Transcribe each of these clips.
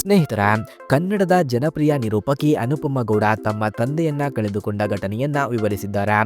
ಸ್ನೇಹಿತರ, ಕನ್ನಡದ ಜನಪ್ರಿಯ ನಿರೂಪಕಿ ಅನುಪಮ ಗೌಡ ತಮ್ಮ ತಂದೆಯನ್ನ ಕಳೆದುಕೊಂಡ ಘಟನೆಯನ್ನ ವಿವರಿಸಿದ್ದಾರೆ?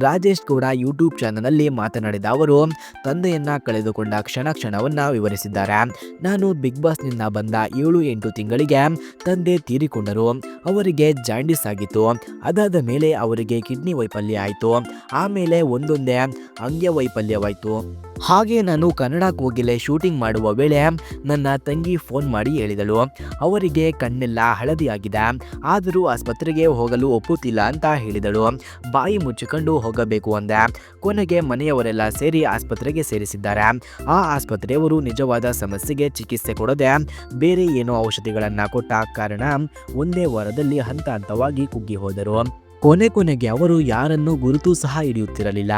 ರಾಜೇಶ್ ಗೌಡ ಯೂಟ್ಯೂಬ್ ಚಾನಲ್ನಲ್ಲಿ ಮಾತನಾಡಿದ ಅವರು, ತಂದೆಯನ್ನ ಕಳೆದುಕೊಂಡ ಕ್ಷಣ ಕ್ಷಣವನ್ನ ವಿವರಿಸಿದ್ದಾರೆ? ನಾನು ಬಿಗ್ ಬಾಸ್ನಿಂದ ಬಂದ ಏಳು ಎಂಟು ತಿಂಗಳಿಗೆ ತಂದೆ ತೀರಿಕೊಂಡರು, ಅವರಿಗೆ ಜಾಂಡಿಸ್ ಆಗಿತ್ತು, ಅದಾದ ಮೇಲೆ ಅವರಿಗೆ ಕಿಡ್ನಿ ವೈಫಲ್ಯ ಆಯಿತು, ಆಮೇಲೆ ಒಂದೊಂದೇ ಅಂಗವೈಫಲ್ಯವಾಯಿತು. ಹಾಗೆ ನಾನು ಕನ್ನಡಕ್ಕೆ ಹೋಗಿಲ್ಲೇ ಶೂಟಿಂಗ್ ಮಾಡುವ ವೇಳೆ ನನ್ನ ತಂಗಿ ಫೋನ್ ಮಾಡಿ ಹೇಳಿದಳು. ಅವರಿಗೆ ಕಣ್ಣೆಲ್ಲ ಹಳದಿಯಾಗಿದೆ. ಆದರೂ ಆಸ್ಪತ್ರೆಗೆ ಹೋಗಲು ಒಪ್ಪುತ್ತಿಲ್ಲ ಅಂತ ಹೇಳಿದಳು. ಬಾಯಿ ಮುಚ್ಚಿಕೊಂಡು ಹೋಗಬೇಕು ಅಂದೆ. ಕೊನೆಗೆ ಮನೆಯವರೆಲ್ಲ ಸೇರಿ ಆಸ್ಪತ್ರೆಗೆ ಸೇರಿಸಿದ್ದಾರೆ. ಆ ಆಸ್ಪತ್ರೆಯವರು ನಿಜವಾದ ಸಮಸ್ಯೆಗೆ ಚಿಕಿತ್ಸೆ ಕೊಡದೆ ಬೇರೆ ಏನೋ ಔಷಧಿಗಳನ್ನು ಕೊಟ್ಟ ಕಾರಣ ಒಂದೇ ವಾರದಲ್ಲಿ ಹಂತ ಹಂತವಾಗಿ ಕುಗ್ಗಿ ಹೋದರು. ಕೊನೆ ಕೊನೆಗೆ ಅವರು ಯಾರನ್ನು ಗುರುತು ಸಹ ಹಿಡಿಯುತ್ತಿರಲಿಲ್ಲ.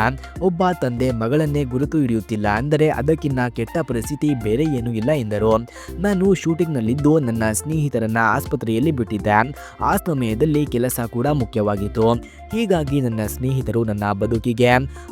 ಒಬ್ಬ ತಂದೆ ಮಗಳನ್ನೇ ಗುರುತು ಹಿಡಿಯುತ್ತಿಲ್ಲ ಅಂದರೆ ಅದಕ್ಕಿಂತ ಕೆಟ್ಟ ಪರಿಸ್ಥಿತಿ ಬೇರೆ ಏನೂ ಇಲ್ಲ ಎಂದರು. ನಾನು ಶೂಟಿಂಗ್ನಲ್ಲಿದ್ದು ನನ್ನ ಸ್ನೇಹಿತರನ್ನ ಆಸ್ಪತ್ರೆಯಲ್ಲಿ ಬಿಟ್ಟಿದ್ದೆ. ಆ ಸಮಯದಲ್ಲಿ ಕೆಲಸ ಕೂಡ ಮುಖ್ಯವಾಗಿತ್ತು. ಹೀಗಾಗಿ ನನ್ನ ಸ್ನೇಹಿತರು ನನ್ನ ಬದುಕಿಗೆ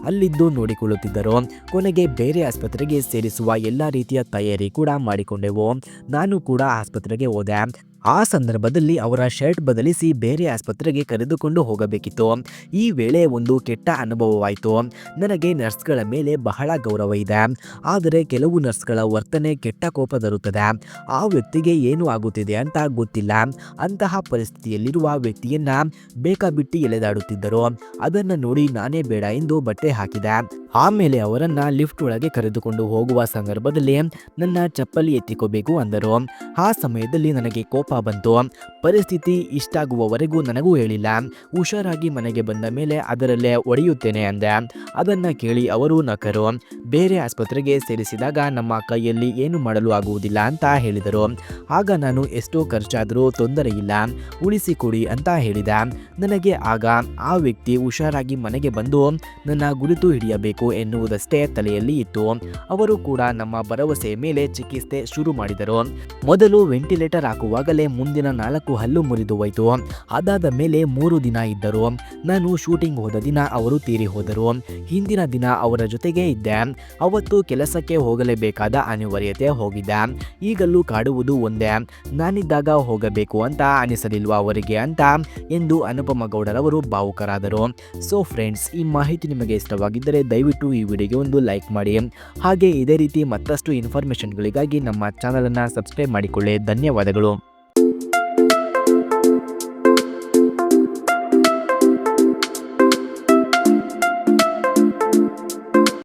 ಅಲ್ಲಿದ್ದು ನೋಡಿಕೊಳ್ಳುತ್ತಿದ್ದರು. ಕೊನೆಗೆ ಬೇರೆ ಆಸ್ಪತ್ರೆಗೆ ಸೇರಿಸುವ ಎಲ್ಲ ರೀತಿಯ ತಯಾರಿ ಕೂಡ ಮಾಡಿಕೊಂಡೆವು. ನಾನು ಕೂಡ ಆಸ್ಪತ್ರೆಗೆ ಹೋದೆ. ಆ ಸಂದರ್ಭದಲ್ಲಿ ಅವರ ಶರ್ಟ್ ಬದಲಿಸಿ ಬೇರೆ ಆಸ್ಪತ್ರೆಗೆ ಕರೆದುಕೊಂಡು ಹೋಗಬೇಕಿತ್ತು. ಈ ವೇಳೆ ಒಂದು ಕೆಟ್ಟ ಅನುಭವವಾಯಿತು. ನನಗೆ ನರ್ಸ್ಗಳ ಮೇಲೆ ಬಹಳ ಗೌರವ ಇದೆ. ಆದರೆ ಕೆಲವು ನರ್ಸ್ಗಳ ವರ್ತನೆ ಕೆಟ್ಟ ಕೋಪ ತರುತ್ತದೆ. ಆ ವ್ಯಕ್ತಿಗೆ ಏನು ಆಗುತ್ತಿದೆ ಅಂತ ಗೊತ್ತಿಲ್ಲ. ಅಂತಹ ಪರಿಸ್ಥಿತಿಯಲ್ಲಿರುವ ವ್ಯಕ್ತಿಯನ್ನ ಬೇಕಾಬಿಟ್ಟಿ ಎಳೆದಾಡುತ್ತಿದ್ದರು. ಅದನ್ನು ನೋಡಿ ನಾನೇ ಬೇಡ ಎಂದು ಬಟ್ಟೆ ಹಾಕಿದೆ. ಆಮೇಲೆ ಅವರನ್ನ ಲಿಫ್ಟ್ ಒಳಗೆ ಕರೆದುಕೊಂಡು ಹೋಗುವ ಸಂದರ್ಭದಲ್ಲಿ ನನ್ನ ಚಪ್ಪಲಿ ಎತ್ತಿಕೋಬೇಕು ಅಂದರು. ಆ ಸಮಯದಲ್ಲಿ ನನಗೆ ಕೋಪ ಬಂತು. ಪರಿಸ್ಥಿತಿ ಇಷ್ಟಾಗುವವರೆಗೂ ನನಗೂ ಹೇಳಿಲ್ಲ. ಹುಷಾರಾಗಿ ಮನೆಗೆ ಬಂದ ಮೇಲೆ ಅದರಲ್ಲೇ ಒಡೆಯುತ್ತೇನೆ ಅಂದೆ. ಅದನ್ನ ಕೇಳಿ ಅವರು ನಕರು. ಬೇರೆ ಆಸ್ಪತ್ರೆಗೆ ಸೇರಿಸಿದಾಗ ನಮ್ಮ ಕೈಯಲ್ಲಿ ಏನು ಮಾಡಲು ಆಗುವುದಿಲ್ಲ ಅಂತ ಹೇಳಿದರು. ಆಗ ನಾನು ಎಷ್ಟೋ ಖರ್ಚಾದರೂ ತೊಂದರೆ ಇಲ್ಲ. ಉಳಿಸಿಕೊಡಿ ಅಂತ ಹೇಳಿದ. ನನಗೆ ಆಗ ಆ ವ್ಯಕ್ತಿ ಹುಷಾರಾಗಿ ಮನೆಗೆ ಬಂದು ನನ್ನ ಗುರುತು ಹಿಡಿಯಬೇಕು ಎನ್ನುವುದಷ್ಟೇ ತಲೆಯಲ್ಲಿ ಇತ್ತು. ಅವರು ಕೂಡ ನಮ್ಮ ಭರವಸೆ ಮೇಲೆ ಚಿಕಿತ್ಸೆ ಶುರು ಮಾಡಿದರು. ಮೊದಲು ವೆಂಟಿಲೇಟರ್ ಹಾಕುವಾಗಲೇ ಮುಂದಿನ ನಾಲ್ಕು ಹಲ್ಲು ಮುರಿದು ಹೋಯಿತು. ಅದಾದ ಮೇಲೆ ಮೂರು ದಿನ ಇದ್ದರು. ನಾನು ಶೂಟಿಂಗ್ ಹೋದ ದಿನ ಅವರು ತೀರಿ ಹೋದರು. ಹಿಂದಿನ ದಿನ ಅವರ ಜೊತೆಗೆ ಇದ್ದೆ. ಅವತ್ತು ಕೆಲಸಕ್ಕೆ ಹೋಗಲೇಬೇಕಾದ ಅನಿವಾರ್ಯತೆ ಹೋಗಿದ್ದೆ ಈಗಲೂ ಕಾಡುವುದು ಒಂದೇ. ನಾನಿದ್ದಾಗ ಹೋಗಬೇಕು ಅಂತ ಅನಿಸಲಿಲ್ವಾ ಅವರಿಗೆ ಅಂತ ಎಂದು ಅನುಪಮ ಗೌಡರವರು ಭಾವುಕರಾದರು. ಸೊ ಫ್ರೆಂಡ್ಸ್ ಈ ಮಾಹಿತಿ ನಿಮಗೆ ಇಷ್ಟವಾಗಿದ್ದರೆ ದಯವಿಟ್ಟು ಈ ವಿಡಿಯೋಗೆ ಒಂದು ಲೈಕ್ ಮಾಡಿ. ಹಾಗೆ ಇದೇ ರೀತಿ ಮತ್ತಷ್ಟು ಇನ್ಫಾರ್ಮೇಷನ್ಗಳಿಗಾಗಿ ನಮ್ಮ ಚಾನಲನ್ನು ಸಬ್ಸ್ಕ್ರೈಬ್ ಮಾಡಿಕೊಳ್ಳಿ. ಧನ್ಯವಾದಗಳು.